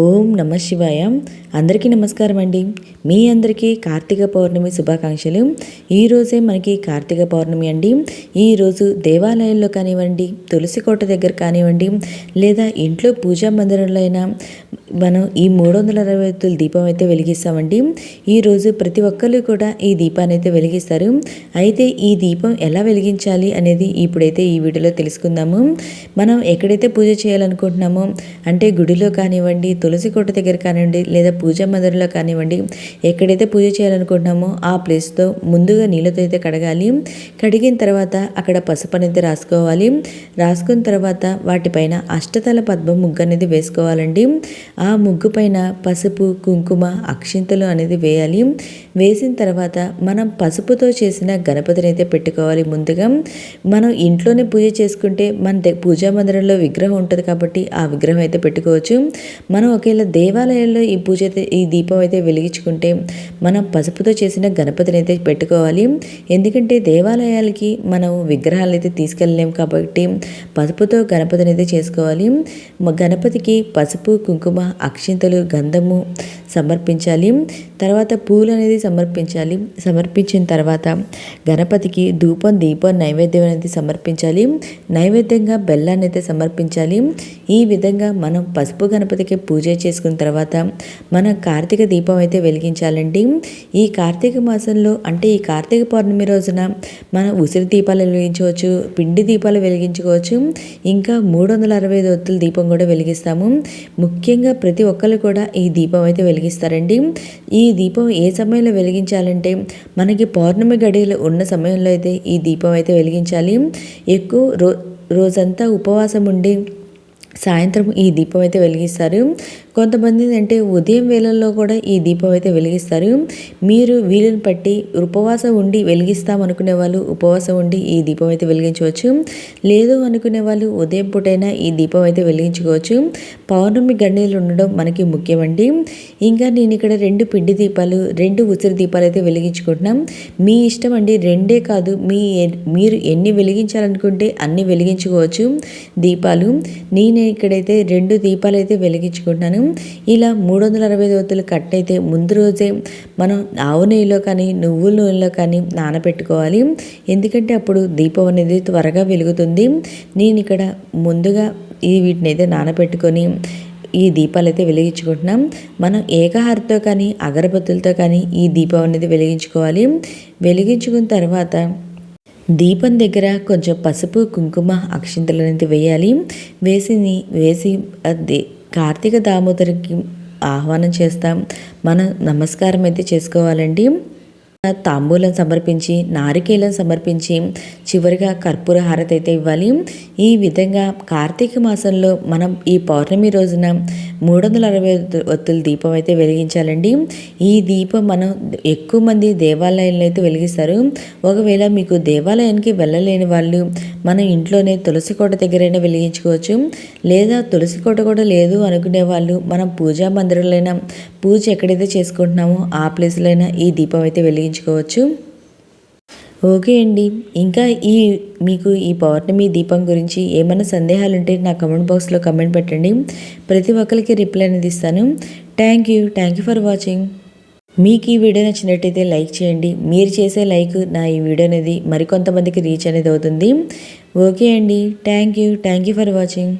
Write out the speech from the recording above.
ఓం నమ శివాయ. అందరికీ నమస్కారం అండి. మీ అందరికీ కార్తీక పౌర్ణమి శుభాకాంక్షలు. ఈరోజే మనకి కార్తీక పౌర్ణమి అండి. ఈరోజు దేవాలయంలో కానివ్వండి తులసి కోట దగ్గర కానివ్వండి లేదా ఇంట్లో పూజా మందిరంలో అయినా మనం ఈ మూడు వందల అరవై ఐదు దీపం అయితే వెలిగిస్తామండి. ఈరోజు ప్రతి ఒక్కరు కూడా ఈ దీపాన్ని అయితే వెలిగిస్తారు. అయితే ఈ దీపం ఎలా వెలిగించాలి అనేది ఇప్పుడైతే ఈ వీడియోలో తెలుసుకుందాము. మనం ఎక్కడైతే పూజ చేయాలనుకుంటున్నామో అంటే గుడిలో కానివ్వండి తులసి కోట దగ్గర కానివ్వండి లేదా పూజ మందిరంలో కానివ్వండి ఎక్కడైతే పూజ చేయాలనుకుంటున్నామో ఆ ప్లేస్తో ముందుగా నీళ్ళతో అయితే కడగాలి. కడిగిన తర్వాత అక్కడ పసుపు అనేది రాసుకోవాలి. రాసుకున్న తర్వాత వాటిపైన అష్టతల పద్మం ముగ్గు అనేది వేసుకోవాలండి. ఆ ముగ్గు పైన పసుపు కుంకుమ అక్షింతలు అనేది వేయాలి. వేసిన తర్వాత మనం పసుపుతో చేసిన గణపతిని అయితే పెట్టుకోవాలి ముందుగా. మనం ఇంట్లోనే పూజ చేసుకుంటే మన పూజా మందిరంలో విగ్రహం ఉంటుంది కాబట్టి ఆ విగ్రహం అయితే పెట్టుకోవచ్చు. మనం ఒకవేళ దేవాలయాల్లో ఈ పూజ అయితే ఈ దీపం అయితే వెలిగించుకుంటే మనం పసుపుతో చేసిన గణపతిని అయితే పెట్టుకోవాలి. ఎందుకంటే దేవాలయాలకి మనం విగ్రహాలు అయితే తీసుకెళ్ళలేము కాబట్టి పసుపుతో గణపతిని అయితే చేసుకోవాలి. గణపతికి పసుపు కుంకుమ అక్షింతలు గంధము సమర్పించాలి. తర్వాత పూలు అనేది సమర్పించాలి. సమర్పించిన తర్వాత గణపతికి ధూపం దీపం నైవేద్యం అనేది సమర్పించాలి. నైవేద్యంగా బెల్లాన్ని అయితే సమర్పించాలి. ఈ విధంగా మనం పసుపు గణపతికి పూజ చేసుకున్న తర్వాత మనం కార్తీక దీపం అయితే వెలిగించాలండి. ఈ కార్తీక మాసంలో అంటే ఈ కార్తీక పౌర్ణమి రోజున మనం ఉసిరి దీపాలు వెలిగించవచ్చు పిండి దీపాలు వెలిగించుకోవచ్చు. ఇంకా మూడు వందల అరవై ఐదు ఒత్తుల దీపం కూడా వెలిగిస్తాము. ముఖ్యంగా ప్రతి ఒక్కరు కూడా ఈ దీపం అయితే వెలిగిస్తారండి. ఈ దీపం ఏ సమయంలో వెలిగించాలంటే మనకి పౌర్ణమి గడియలు ఉన్న సమయంలో అయితే ఈ దీపం అయితే వెలిగించాలి. ఎక్కువ రో రోజంతా ఉపవాసం ఉండి సాయంత్రం ఈ దీపం అయితే వెలిగిస్తారు. కొంతమంది అంటే ఉదయం వేళల్లో కూడా ఈ దీపం అయితే వెలిగిస్తారు. మీరు వీలుని పట్టి ఉపవాసం ఉండి వెలిగిస్తాం అనుకునే వాళ్ళు ఉపవాసం ఉండి ఈ దీపం అయితే వెలిగించవచ్చు. లేదు అనుకునే వాళ్ళు ఉదయం పూటైనా ఈ దీపం అయితే వెలిగించుకోవచ్చు. పౌర్ణమి గండీలు ఉండడం మనకి ముఖ్యమండి. ఇంకా నేను ఇక్కడ రెండు పిండి దీపాలు రెండు ఉసిరి దీపాలు అయితే వెలిగించుకుంటున్నాం. మీ ఇష్టం అండి రెండే కాదు మీ మీరు ఎన్ని వెలిగించాలనుకుంటే అన్ని వెలిగించుకోవచ్చు దీపాలు. నేను ఇక్కడైతే రెండు దీపాలు అయితే వెలిగించుకుంటున్నాను. ఇలా మూడు వందల అరవై ఒత్తులు కట్ అయితే ముందు రోజే మనం ఆవు నెయ్యిలో కానీ నువ్వుల నూనెలో కానీ నానబెట్టుకోవాలి. ఎందుకంటే అప్పుడు దీపం అనేది త్వరగా వెలుగుతుంది. నేను ఇక్కడ ముందుగా ఈ వీటిని అయితే నానబెట్టుకొని ఈ దీపాలు అయితే వెలిగించుకుంటున్నాం. మనం ఏకహారతో కానీ అగరబత్తులతో కానీ ఈ దీపం అనేది వెలిగించుకోవాలి. వెలిగించుకున్న తర్వాత దీపం దగ్గర కొంచెం పసుపు కుంకుమ అక్షింతలు అనేది వేయాలి. వేసిని వేసి అది కార్తీక దామోదరికి ఆహ్వానం చేస్తాం. మనం నమస్కారం అయితే చేసుకోవాలండి. తాంబూలం సమర్పించి నారికేలం సమర్పించి చివరిగా కర్పూర హారతి అయితే ఇవ్వాలి. ఈ విధంగా కార్తీక మాసంలో మనం ఈ పౌర్ణమి రోజున మూడు వందల అరవై ఒత్తుల దీపం అయితే వెలిగించాలండి. ఈ దీపం మనం ఎక్కువ మంది దేవాలయంలో అయితే వెలిగిస్తారు. ఒకవేళ మీకు దేవాలయానికి వెళ్ళలేని వాళ్ళు మన ఇంట్లోనే తులసి కోట దగ్గరైనా వెలిగించుకోవచ్చు. లేదా తులసి కోట కూడా లేదు అనుకునే వాళ్ళు మనం పూజా మందిరంలో పూజ ఎక్కడైతే చేసుకుంటున్నామో ఆ ప్లేస్లో అయినా ఈ దీపం అయితే ఉపయోగించుకోవచ్చు. ఓకే అండి. ఇంకా ఈ మీకు ఈ పౌర్ణమి దీపం గురించి ఏమైనా సందేహాలు ఉంటే నా కమెంట్ బాక్స్లో కమెంట్ పెట్టండి. ప్రతి ఒక్కరికి రిప్లై అనేది ఇస్తాను. Thank you. Thank you for watching. మీకు ఈ వీడియో నచ్చినట్టయితే లైక్ చేయండి. మీరు చేసే లైక్ నా ఈ వీడియో అనేది మరికొంతమందికి రీచ్ అనేది అవుతుంది. ఓకే అండి. Thank you. Thank you for watching.